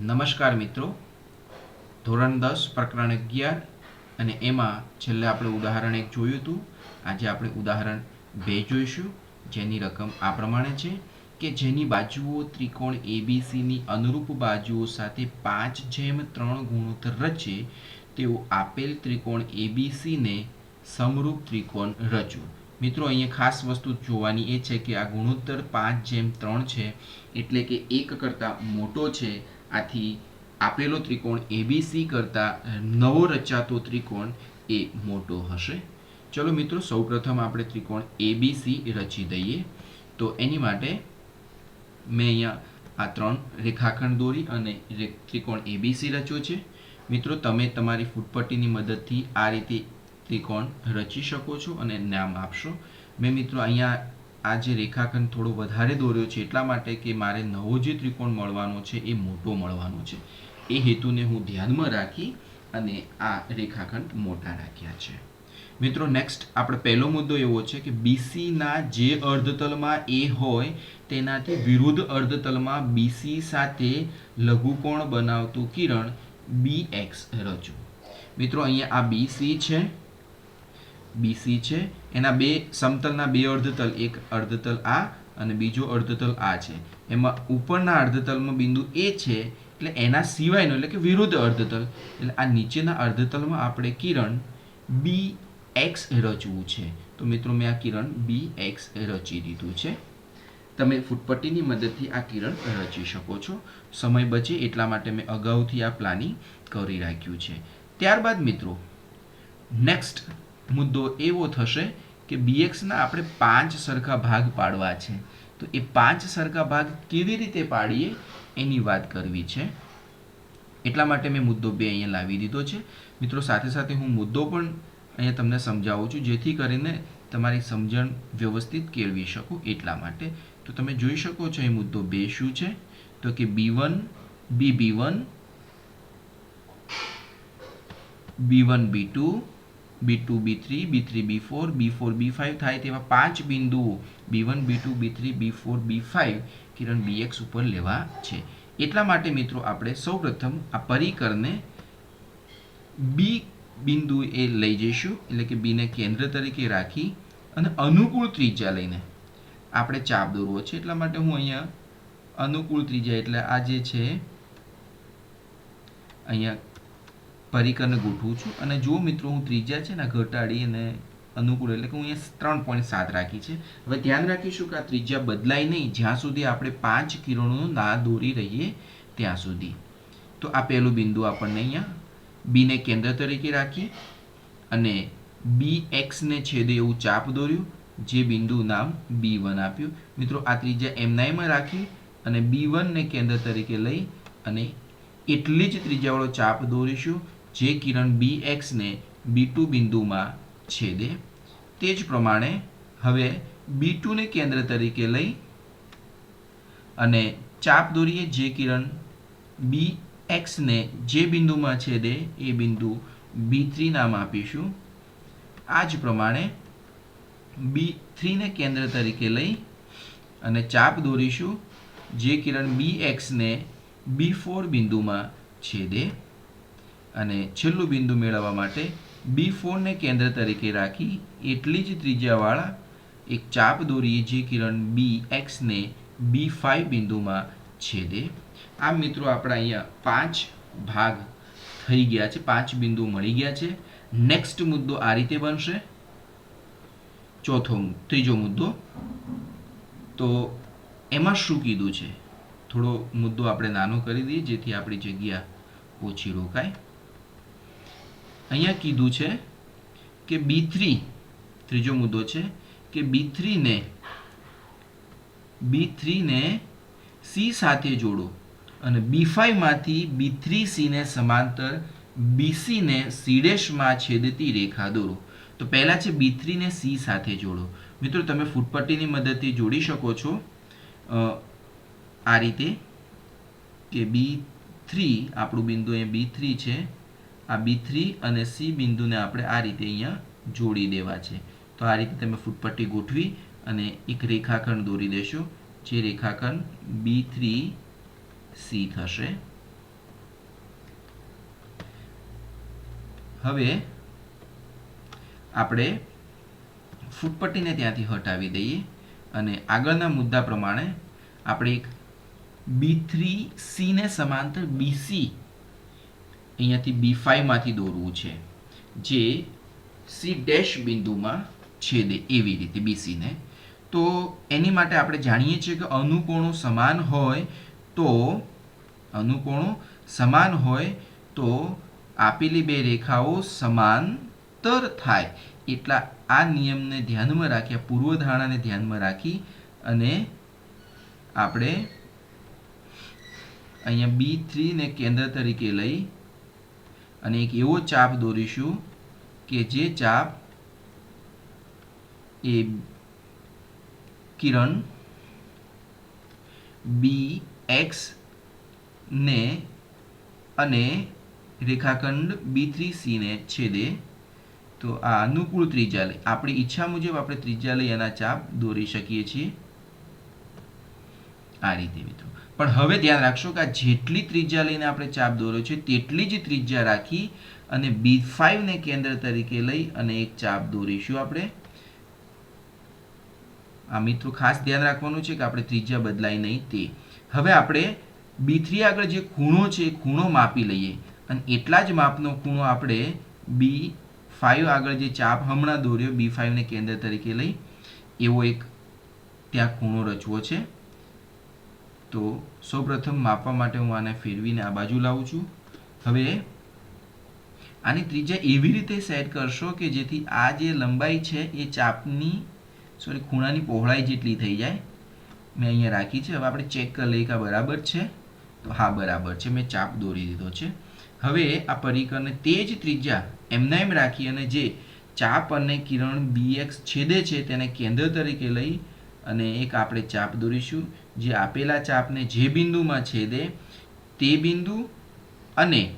નમસ્કાર મિત્રો. ધોરણ દસ, પ્રકરણ અગિયાર અને એમાં છેલ્લે આપણે ઉદાહરણ એક જોયું હતું. આજે આપણે ઉદાહરણ બે જોઈશું. જેની રકમ આ પ્રમાણે છે કે જેની બાજુઓ ત્રિકોણ એબીસીની અનુરૂપ બાજુઓ સાથે પાંચ જેમ ત્રણ ગુણોત્તર રચે, તેઓ આપેલ ત્રિકોણ એબીસીને સમરૂપ ત્રિકોણ રચો. મિત્રો, અહીંયા ખાસ વસ્તુ જોવાની એ છે કે આ ગુણોત્તર પાંચ જેમ ત્રણ છે, એટલે કે એક કરતાં મોટો છે આથી આપેલો ત્રિકોણ એબીસી કરતાં નવો રચાતો ત્રિકોણ એ મોટો હશે. ચલો મિત્રો, સૌપ્રથમ આપણે ત્રિકોણ એબીસી રચી દઈએ. તો એની માટે મેં અહીંયા આ ત્રણ રેખાખંડ દોરી અને ત્રિકોણ એબીસી રચ્યો છે. મિત્રો, તમે તમારી ફૂટપટ્ટીની મદદથી આ રીતે ત્રિકોણ રચી શકો છો અને નામ આપશો. મેં મિત્રો અહીંયા આ જે રેખાખંડ થોડો વધારે દોર્યો છે, એટલા માટે કે મારે નવો જે ત્રિકોણ મળવાનો છે, એ મોટો મળવાનો છે. એ હેતુને હું ધ્યાનમાં રાખી અને આ રેખાખંડ મોટા રાખ્યા છે. મિત્રો નેક્સ્ટ આપણે પહેલો મુદ્દો એવો છે કે બીસીના જે અર્ધતલમાં એ હોય, તેનાથી વિરુદ્ધ અર્ધતલમાં બીસી સાથે લઘુકોણ બનાવતું કિરણ બી એક્સ રચો મિત્રો, અહીંયા આ બીસી છે. બીસી છે. એના બે સમતલના બે અર્ધતલ, એક અર્ધતલ આ અને બીજો અર્ધતલ આ છે. એમાં ઉપરના અર્ધતલમાં બિંદુ એ છે, એટલે એના સિવાયનો, એટલે કે વિરુદ્ધ અર્ધતલ. એટલે આ નીચેના અર્ધતલમાં આપણે કિરણ બી એક્સ રચવું છે. તો મિત્રો, મેં આ કિરણ બી એક્સ રચી દીધું છે. તમે ફૂટપટ્ટીની મદદથી આ કિરણ રચી શકો છો. સમય બચે એટલા માટે મેં અગાઉથી આ પ્લાનિંગ કરી રાખ્યું છે. ત્યારબાદ મિત્રો, નેક્સ્ટ મુદ્દો એવો થશે કે બીએક્સના આપણે પાંચ સરખા ભાગ પાડવા છે. તો એ પાંચ સરખા ભાગ કેવી રીતે પાડીએ? એની વાત કરવી છે. એટલા માટે મેં મુદ્દો બે અહીંયા લાવી દીધો છે. મિત્રો, સાથે સાથે હું મુદ્દો પણ અહીંયા તમને સમજાવું છું, જેથી કરીને તમારી સમજણ વ્યવસ્થિત કેળવી શકો એટલા માટે. તો તમે જોઈ શકો છો, એ મુદ્દો બે શું છે? તો કે B one B B one B one B two B two B three B three B four B four B five થાય તેવા પાંચ બિંદુઓ B one B two B three B four B five કિરણ B X ઉપર લેવા છે. એટલા માટે મિત્રો આપણે સૌપ્રથમ આ પરિકરને બી બિંદુ એ લઈ જઈશું. એટલે કે બીને કેન્દ્ર તરીકે રાખી અને અનુકૂળ ત્રિજ્યા લઈને આપણે ચાપ દોરવો છે. એટલા માટે હું અહીંયા અનુકૂળ ત્રિજ્યા, એટલે આ જે છે, અહીંયા પરિકરને ગોઠવું છું. અને જો મિત્રો, હું ત્રિજ્યા છે ને ઘટાડી અને અનુકૂળ એટલે કે હું અહીંયા ત્રણ પોઈન્ટ સાત રાખી છે. હવે ધ્યાન રાખીશું કે આ ત્રિજ્યા બદલાય નહીં. જ્યાં સુધી આપણે પાંચ કિરણો ના દોરી રહીએ ત્યાં સુધી. તો આ પહેલું બિંદુ આપણને અહીંયા બીને કેન્દ્ર તરીકે રાખી અને બી એક્સને છેદે એવું ચાપ દોર્યું, જે બિંદુ નામ બી વન આપ્યું. મિત્રો, આ ત્રિજ્યા એમના એમાં રાખી અને બી વનને કેન્દ્ર તરીકે લઈ અને એટલી જ ત્રિજ્યાવાળો ચાપ દોરીશું. જે કિરણ બી એક્સને બી ટુ બિંદુમાં છેદે. તે જ પ્રમાણે હવે બી ટુને કેન્દ્ર તરીકે લઈ અને ચાપ દોરીએ જે કિરણ બી એક્સને જે બિંદુમાં છેદે એ બિંદુ બી થ્રી નામ આપીશું. આ જ પ્રમાણે બી થ્રીને કેન્દ્ર તરીકે લઈ અને ચાપ દોરીશું જે કિરણ બી એક્સને બી ફોર બિંદુમાં છેદે. અને છેલ્લું બિંદુ મેળવવા માટે બી ફોરને કેન્દ્ર તરીકે રાખી એટલી જ ત્રિજ્યાવાળા એક ચાપ દોરીએ જે કિરણ બી એક્સને બી ફાઇવ બિંદુમાં છેદે. આમ મિત્રો આપણા અહીંયા પાંચ ભાગ થઈ ગયા છે, પાંચ બિંદુ મળી ગયા છે. નેક્સ્ટ મુદ્દો આ રીતે બનશે. ચોથો ત્રીજો મુદ્દો. તો એમાં શું કીધું છે? થોડો મુદ્દો આપણે નાનો કરી દઈએ જેથી આપણી જગ્યા ઓછી રોકાય. અહીંયા કીધું છે કે બી થ્રી ત્રીજો મુદ્દો છે કે બી થ્રીને બી થ્રીને સી સાથે જોડો અને બી ફાઈવમાંથી બી થ્રી સીને સમાંતર બીસીને સીડેશમાં છેદતી રેખા દોરો. તો પહેલાં છે બી થ્રીને સી સાથે જોડો. મિત્રો, તમે ફૂટપટ્ટીની મદદથી જોડી શકો છો. આ રીતે કે બી થ્રી આપણું બિંદુ અહીં બી થ્રી છે. આ બી થ્રી અને સી બિંદુને આપણે આ રીતે અહીંયા જોડી દેવા છે. તો આ રીતે તમે ફૂટપટ્ટી ગોઠવી અને એક રેખાખંડ દોરી દેશો, જે રેખાખંડ બી થ્રી સી થશે. હવે આપણે ફૂટપટ્ટીને ત્યાંથી હટાવી દઈએ અને આગળના મુદ્દા પ્રમાણે આપણે એક બી થ્રી સીને સમાંતર બીસી અહીંયાથી બી ફાઈવમાંથી દોરવું છે, જે સી ડેશ બિંદુમાં છેદે એવી રીતે બીસીને તો એની માટે આપણે જાણીએ છીએ કે અનુકોણો સમાન હોય તો, અનુકોણો સમાન હોય તો આપેલી બે રેખાઓ સમાંતર થાય. એટલા આ નિયમને ધ્યાનમાં રાખી, આ પૂર્વધારણાને ધ્યાનમાં રાખી અને આપણે અહીંયા બી થ્રીને કેન્દ્ર તરીકે લઈ અને એક એવો ચાપ દોરીશું કે જે ચાપ એ કિરણ બી એક્સ ને અને રેખાખંડ બી થ્રી સીને છેદે. તો આ અનુકૂળ ત્રિજ્યા લઈ આપણી ઈચ્છા મુજબ આપણે ત્રિજ્યા લઈ એના ચાપ દોરી શકીએ છીએ. આ રીતે મિત્રો. પણ હવે ધ્યાન રાખશો કે આ જેટલી ત્રિજ્યા લઈને આપણે ચાપ દોર્યો છે, તેટલી જ ત્રિજ્યા રાખી અને બી ફાઈવને કેન્દ્ર તરીકે લઈ અને એક ચાપ દોરીશું આપણે. આ મિત્રો ખાસ ધ્યાન રાખવાનું છે કે આપણે ત્રિજ્યા બદલાય નહીં તે. હવે આપણે બી થ્રી આગળ જે ખૂણો છે, એ ખૂણો માપી લઈએ. અને એટલા જ માપનો ખૂણો આપણે બી ફાઇવ આગળ જે ચાપ હમણાં દોર્યો બી ફાઇવને કેન્દ્ર તરીકે લઈ, એવો એક ત્યાં ખૂણો રચવો છે. તો સૌપ્રથમ માપવા માટે હું આને ફેરવીને આ બાજુ લાવું છું. હવે આની ત્રિજ્યા એવી રીતે સેટ કરશો કે જેથી આ જે લંબાઈ છે એ ચાપની સોરી ખૂણાની પહોળાઈ જેટલી થઈ જાય. મેં અહીંયા રાખી છે. હવે આપણે ચેક કરી લઈએ કે બરાબર છે. તો હા, બરાબર છે. મેં ચાપ દોરી દીધો છે. હવે આ પરિકરને તે જ ત્રિજ્યા એમના એમ રાખી અને જે ચાપ અને કિરણ બી એક્સ છેદે છે તેને કેન્દ્ર તરીકે લઈ અને એક આપણે ચાપ દોરીશું. જે આપેલા ચાપને જે બિંદુમાં છેદે તે બિંદુ અને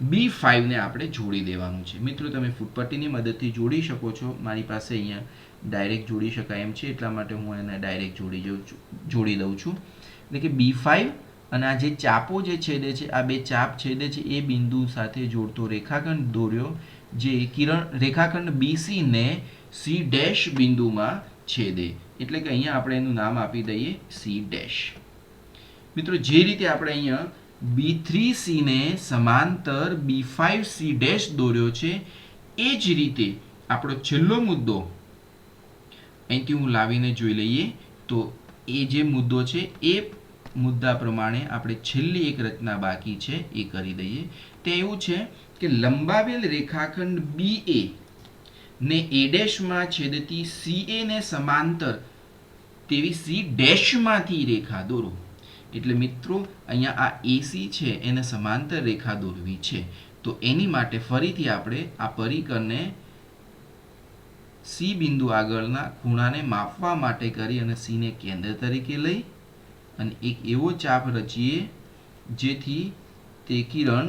બી ફાઇવને આપણે જોડી દેવાનું છે. મિત્રો, તમે ફૂટપટ્ટીની મદદથી જોડી શકો છો. મારી પાસે અહીંયા ડાયરેક્ટ જોડી શકાય એમ છે, એટલા માટે હું એને ડાયરેક્ટ જોડી જઉં જોડી દઉં છું. એટલે કે બી ફાઇવ અને આ જે ચાપો જે છેદે છે, આ બે ચાપ છેદે છે, એ બિંદુ સાથે જોડતો રેખાખંડ દોર્યો, જે કિરણ, રેખાખંડ બીસીને સી ડેશ બિંદુમાં છેદે. એટલે કે અહીંયા આપણે એનું નામ આપી દઈએ સી ડેશ. મિત્રો, જે રીતે આપણે અહીંયા બી થ્રી સીને સમાંતર બી ફાઇવ સી ડેશ દોર્યો છે, એ જ રીતે આપણો છેલ્લો મુદ્દો, અહીંથી હું લાવીને જોઈ લઈએ, તો એ જે મુદ્દો છે, એ મુદ્દા પ્રમાણે આપણે છેલ્લી એક રચના બાકી છે, એ કરી દઈએ. તે એવું છે કે લંબાવેલ રેખાખંડ બી એ ને એ ડેશમાં છેદતી સી એ ને સમાંતર તેવી સી ડેશમાંથી રેખા દોરો. એટલે મિત્રો, અહીંયા આ એસી છે, એને સમાંતર રેખા દોરવી છે. તો એની માટે ફરીથી આપણે આ પરિકરને સી બિંદુ આગળના ખૂણાને માપવા માટે કરી અને સીને કેન્દ્ર તરીકે લઈ અને એક એવો ચાપ રચીએ જેથી તે કિરણ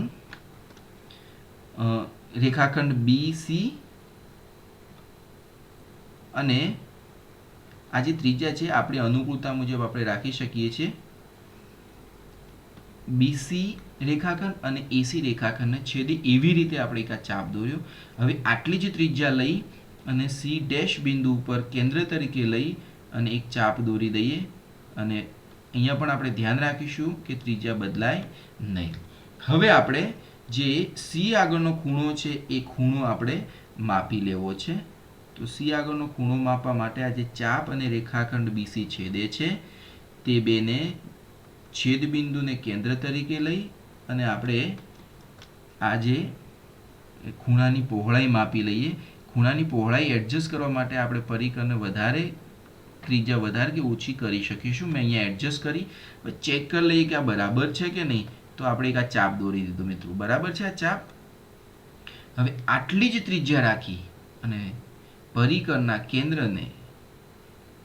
રેખાખંડ બી સી અને આ જે ત્રિજ્યા છે, આપણી અનુકૂળતા મુજબ આપણે રાખી શકીએ છીએ. બીસી રેખાખંડ અને એસી રેખાખંડને છેદે એવી રીતે આપણે એક આ ચાપ દોર્યો. હવે આટલી જ ત્રિજ્યા લઈ અને સી ડેશ બિંદુ ઉપર કેન્દ્ર તરીકે લઈ અને એક ચાપ દોરી દઈએ. અને અહીંયા પણ આપણે ધ્યાન રાખીશું કે ત્રિજ્યા બદલાય નહીં. હવે આપણે જે સી આગળનો ખૂણો છે, એ ખૂણો આપણે માપી લેવો છે. તો સી આગળનો ખૂણો માપવા માટે આ જે ચાપ અને રેખાખંડ બીસી છેદે છે. તે બેને છેદબિંદુને કેન્દ્ર તરીકે લઈ અને આપણે આ જે ખૂણાની પહોળાઈ માપી લઈએ. ખૂણાની પહોળાઈ એડજસ્ટ કરવા માટે આપણે પરિકરને વધારે, ત્રિજ્યા વધારે કે ઓછી કરી શકીશું. મેં અહીંયા એડજસ્ટ કરી. ચેક કરી લઈએ કે આ બરાબર છે કે નહીં. તો આપણે એક આ ચાપ દોરી દીધું મિત્રો. બરાબર છે આ ચાપ? હવે આટલી જ ત્રિજ્યા રાખી અને પરિકરના કેન્દ્રને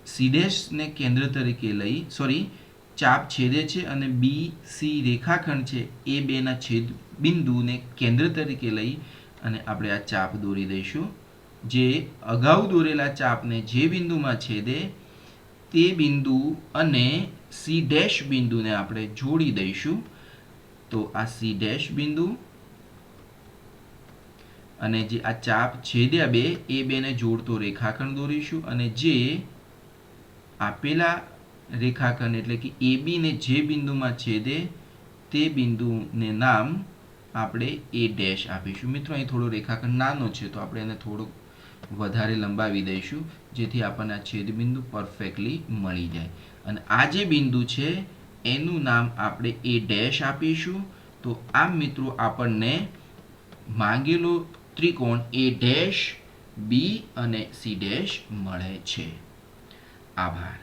સીડેશને કેન્દ્ર તરીકે લઈ સોરી ચાપ છેદે છે અને બી સી રેખાખંડ છે, એ બેના છેદ બિંદુને કેન્દ્ર તરીકે લઈ અને આપણે આ ચાપ દોરી દઈશું. જે અગાઉ દોરેલા ચાપને જે બિંદુમાં છેદે, તે બિંદુ અને સી ડેશ બિંદુને આપણે જોડી દઈશું. તો આ સી ડેશ બિંદુ અને જે આ ચાપ છેદ્યા બે, એ બેને જોડતો રેખાખંડ દોરીશું અને જે આપેલા રેખાખંડ એટલે કે એ બીને જે બિંદુમાં છેદે, તે બિંદુને નામ આપણે એ ડેશ આપીશું. મિત્રો, અહીં થોડો રેખાખંડ નાનો છે, તો આપણે એને થોડોક વધારે લંબાવી દઈશું, જેથી આપણને આ છેદબિંદુ પરફેક્ટલી મળી જાય. અને આ જે બિંદુ છે, એનું નામ આપણે એ ડેશ આપીશું. તો આમ મિત્રો, આપણને માંગેલો ત્રિકોણ એ ડેશ બી અને સી ડેશ મળે છે. આભાર.